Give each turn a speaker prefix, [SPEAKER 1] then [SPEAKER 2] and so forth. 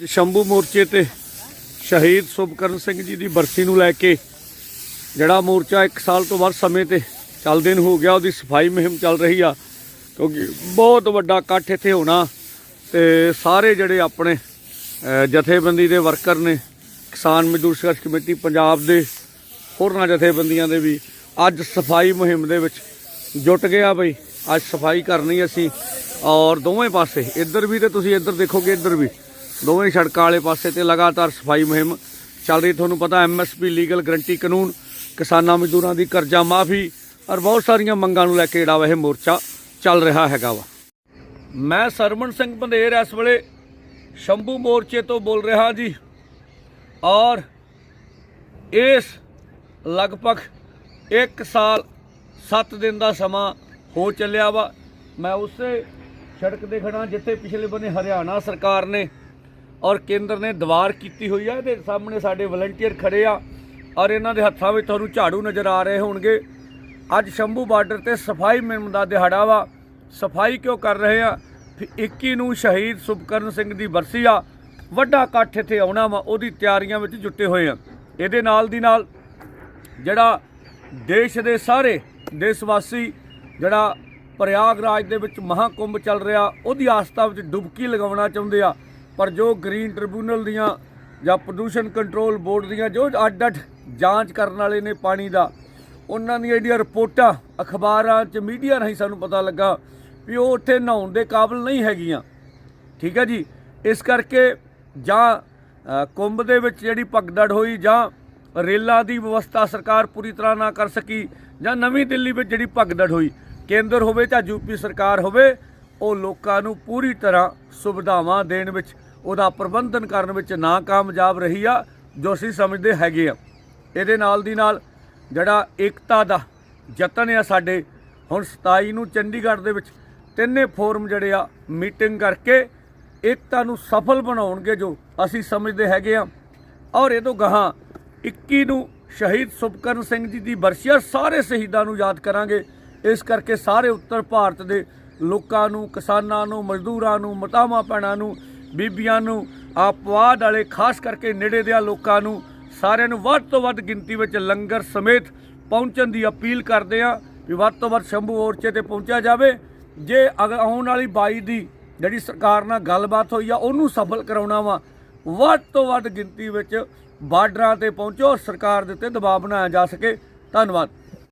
[SPEAKER 1] ਸ਼ੰਭੂ ਮੋਰਚੇ ਤੇ ਸ਼ਹੀਦ ਸੁਭਕਰਨ ਸਿੰਘ ਜੀ ਦੀ ਬਰਸੀ ਨੂੰ ਲੈ ਕੇ ਜਿਹੜਾ ਮੋਰਚਾ 1 ਸਾਲ ਤੋਂ ਵੱਧ ਸਮੇਂ ਤੇ ਚੱਲਦੇ ਨੂੰ ਹੋ ਗਿਆ, ਉਹਦੀ ਸਫ਼ਾਈ ਮੁਹਿੰਮ ਚੱਲ ਰਹੀ ਆ, ਕਿਉਂਕਿ ਬਹੁਤ ਵੱਡਾ ਇਕੱਠ ਇੱਥੇ ਹੋਣਾ ਤੇ ਸਾਰੇ ਜਿਹੜੇ ਆਪਣੇ ਜਥੇਬੰਦੀ ਦੇ ਵਰਕਰ ਨੇ, ਕਿਸਾਨ ਮਜ਼ਦੂਰ ਸੰਘਰਸ਼ ਕਮੇਟੀ, ਪੰਜਾਬ ਦੇ ਹੋਰਨਾਂ ਜਥੇਬੰਦੀਆਂ ਦੇ ਵੀ ਅੱਜ ਸਫ਼ਾਈ ਮੁਹਿੰਮ ਦੇ ਵਿੱਚ ਜੁਟ ਗਿਆ ਬਈ। ਅੱਜ ਸਫ਼ਾਈ ਕਰਨੀ ਅਸੀਂ। ਔਰ ਦੋਵੇਂ ਪਾਸੇ, ਇੱਧਰ ਵੀ ਤੇ ਤੁਸੀਂ ਇੱਧਰ ਦੇਖੋਗੇ, ਇੱਧਰ ਵੀ। ਦੋਵੇਂ ਸੜਕਾਂ ਵਾਲੇ ਪਾਸੇ ਤੇ ਲਗਾਤਾਰ ਸਫ਼ਾਈ ਮੁਹਿੰਮ ਚੱਲ ਰਹੀ। ਤੁਹਾਨੂੰ ਪਤਾ ਐਮਐਸਪੀ ਲੀਗਲ ਗਰੰਟੀ ਕਾਨੂੰਨ, ਕਿਸਾਨਾਂ ਮਜ਼ਦੂਰਾਂ ਦੀ ਕਰਜ਼ਾ ਮਾਫੀ ਔਰ ਬਹੁਤ ਸਾਰੀਆਂ ਮੰਗਾਂ ਨੂੰ ਲੈ ਕੇ ਜਿਹੜਾ ਵਾ ਇਹ ਮੋਰਚਾ ਚੱਲ ਰਿਹਾ ਹੈਗਾ ਵਾ। ਮੈਂ ਸਰਮਨ ਸਿੰਘ ਬੰਦੇਰ ਇਸ ਵੇਲੇ ਸ਼ੰਭੂ ਮੋਰਚੇ ਤੋਂ ਬੋਲ ਰਿਹਾ ਜੀ। ਔਰ ਇਸ ਲਗਭਗ 1 ਸਾਲ 7 ਦਿਨ ਦਾ ਸਮਾਂ ਹੋ ਚੱਲਿਆ ਵਾ। ਮੈਂ ਉਸੇ ਸੜਕ ਤੇ ਖੜਾ ਜਿੱਥੇ ਪਿਛਲੇ ਬੰਨੇ ਹਰਿਆਣਾ ਸਰਕਾਰ ਨੇ ਔਰ ਕੇਂਦਰ ਨੇ ਦੀਵਾਰ ਕੀਤੀ ਹੋਈ ਆ, ਇਹਦੇ ਸਾਹਮਣੇ ਸਾਡੇ ਵਲੰਟੀਅਰ ਖੜੇ ਆ ਔਰ ਇਹਨਾਂ ਦੇ ਹੱਥਾਂ ਵਿੱਚ ਤੁਹਾਨੂੰ ਝਾੜੂ ਨਜ਼ਰ ਆ ਰਹੇ ਹੋਣਗੇ। ਅੱਜ ਸ਼ੰਭੂ ਬਾਰਡਰ ਤੇ ਸਫ਼ਾਈ ਮੁਹਿੰਮ ਦਾ ਦਿਹਾੜਾ ਵਾ। ਸਫ਼ਾਈ ਕਿਉਂ ਕਰ ਰਹੇ ਆ? ਫਿਰ 21 ਨੂੰ ਸ਼ਹੀਦ ਸੁਭਕਰਨ ਸਿੰਘ ਦੀ ਬਰਸੀ ਆ। ਵੱਡਾ ਇਕੱਠ ਇੱਥੇ ਆਉਣਾ ਵਾ, ਉਹਦੀ ਤਿਆਰੀਆਂ ਵਿੱਚ ਜੁਟੇ ਹੋਏ ਆ। ਇਹਦੇ ਨਾਲ ਦੀ ਨਾਲ ਜਿਹੜਾ ਦੇਸ਼ ਦੇ ਸਾਰੇ ਦੇਸ਼ ਵਾਸੀ ਜਿਹੜਾ ਪ੍ਰਯਾਗਰਾਜ ਦੇ ਵਿੱਚ ਮਹਾਕੁੰਭ ਚੱਲ ਰਿਹਾ, ਉਹਦੀ ਆਸਥਾ ਵਿੱਚ ਡੁਬਕੀ ਲਗਾਉਣਾ ਚਾਹੁੰਦੇ ਆ। ਪਰ ਜੋ ਗ੍ਰੀਨ ਟ੍ਰਿਬਿਊਨਲ ਦੀਆਂ ਜਾਂ ਪ੍ਰਦੂਸ਼ਣ ਕੰਟਰੋਲ ਬੋਰਡ ਦੀਆਂ ਜੋ ਅੱਡ-ਅੱਡ ਜਾਂਚ ਕਰਨ ਵਾਲੇ ਨੇ ਪਾਣੀ ਦਾ, ਉਹਨਾਂ ਦੀਆਂ ਜਿਹੜੀਆਂ ਰਿਪੋਰਟਾਂ, ਅਖਬਾਰਾਂ 'ਚ ਮੀਡੀਆ ਰਾਹੀਂ ਸਾਨੂੰ ਪਤਾ ਲੱਗਾ ਵੀ ਉਹ ਉੱਥੇ ਨਹਾਉਣ ਦੇ ਕਾਬਿਲ ਨਹੀਂ ਹੈਗੀਆਂ। ਠੀਕ ਹੈ ਜੀ? ਇਸ ਕਰਕੇ ਜਾਂ ਕੁੰਭ ਦੇ ਵਿੱਚ ਜਿਹੜੀ ਭਗਦੜ ਹੋਈ ਜਾਂ ਰੇਲਾਂ ਦੀ ਵਿਵਸਥਾ ਸਰਕਾਰ ਪੂਰੀ ਤਰ੍ਹਾਂ ਨਾ ਕਰ ਸਕੀ ਜਾਂ ਨਵੀਂ ਦਿੱਲੀ ਵਿੱਚ ਜਿਹੜੀ ਭਗਦੜ ਹੋਈ, ਕੇਂਦਰ ਹੋਵੇ ਜਾਂ ਯੂਪੀ ਸਰਕਾਰ ਹੋਵੇ, ਉਹ ਲੋਕਾਂ ਨੂੰ ਪੂਰੀ ਤਰ੍ਹਾਂ ਸੁਵਿਧਾਵਾਂ ਦੇਣ ਵਿੱਚ, ਉਹਦਾ ਪ੍ਰਬੰਧਨ ਕਰਨ ਵਿੱਚ ਨਾਕਾਮਯਾਬ ਰਹੀ ਆ, ਜੋ ਅਸੀਂ ਸਮਝਦੇ ਹੈਗੇ ਆ। ਇਹਦੇ ਨਾਲ ਦੀ ਨਾਲ ਜਿਹੜਾ ਏਕਤਾ ਦਾ ਯਤਨ ਆ ਸਾਡੇ, ਹੁਣ 27 ਨੂੰ ਚੰਡੀਗੜ੍ਹ ਦੇ ਵਿੱਚ ਤਿੰਨੇ ਫੋਰਮ ਜਿਹੜੇ ਆ, ਮੀਟਿੰਗ ਕਰਕੇ ਏਕਤਾ ਨੂੰ ਸਫਲ ਬਣਾਉਣਗੇ ਜੋ ਅਸੀਂ ਸਮਝਦੇ ਹੈਗੇ ਆ। ਔਰ ਇਹ ਤੋਂ ਗਾਹਾਂ 21 ਨੂੰ ਸ਼ਹੀਦ ਸੁਭਕਰਨ ਸਿੰਘ ਜੀ ਦੀ ਬਰਸੀ ਸਾਰੇ ਸ਼ਹੀਦਾਂ ਨੂੰ ਯਾਦ ਕਰਾਂਗੇ। ਇਸ ਕਰਕੇ ਸਾਰੇ ਉੱਤਰ ਭਾਰਤ ਦੇ ਲੋਕਾਂ ਨੂੰ, ਕਿਸਾਨਾਂ ਨੂੰ, ਮਜ਼ਦੂਰਾਂ ਨੂੰ, ਮਤਾਵਾਂ ਭੈਣਾਂ ਨੂੰ, ਬੀਬੀਆਂ ਨੂੰ, ਆਪਵਾਦ ਵਾਲੇ, ਖਾਸ ਕਰਕੇ ਨੇੜੇ ਦੇ ਲੋਕਾਂ ਨੂੰ ਸਾਰਿਆਂ ਨੂੰ ਵੱਧ ਤੋਂ ਵੱਧ ਗਿਣਤੀ ਵਿੱਚ ਲੰਗਰ ਸਮੇਤ ਪਹੁੰਚਣ ਦੀ ਅਪੀਲ ਕਰਦੇ ਆ ਵੀ ਵੱਧ ਤੋਂ ਵੱਧ ਸ਼ੰਭੂ ਮੋਰਚੇ ਤੇ ਪਹੁੰਚਿਆ ਜਾਵੇ। ਜੇ ਅਗ ਆਉਣ ਵਾਲੀ 22 ਦੀ ਜਿਹੜੀ ਸਰਕਾਰ ਨਾਲ ਗੱਲਬਾਤ ਹੋਈ ਆ, ਉਹਨੂੰ ਸਫਲ ਕਰਾਉਣਾ ਵਾ ਵੱਧ ਤੋਂ ਵੱਧ ਗਿਣਤੀ ਵਿੱਚ ਬਾਰਡਰਾਂ ਤੇ ਪਹੁੰਚੋ, ਸਰਕਾਰ ਦੇ ਉੱਤੇ ਦਬਾਅ ਬਣਾਇਆ ਜਾ ਸਕੇ। ਧੰਨਵਾਦ।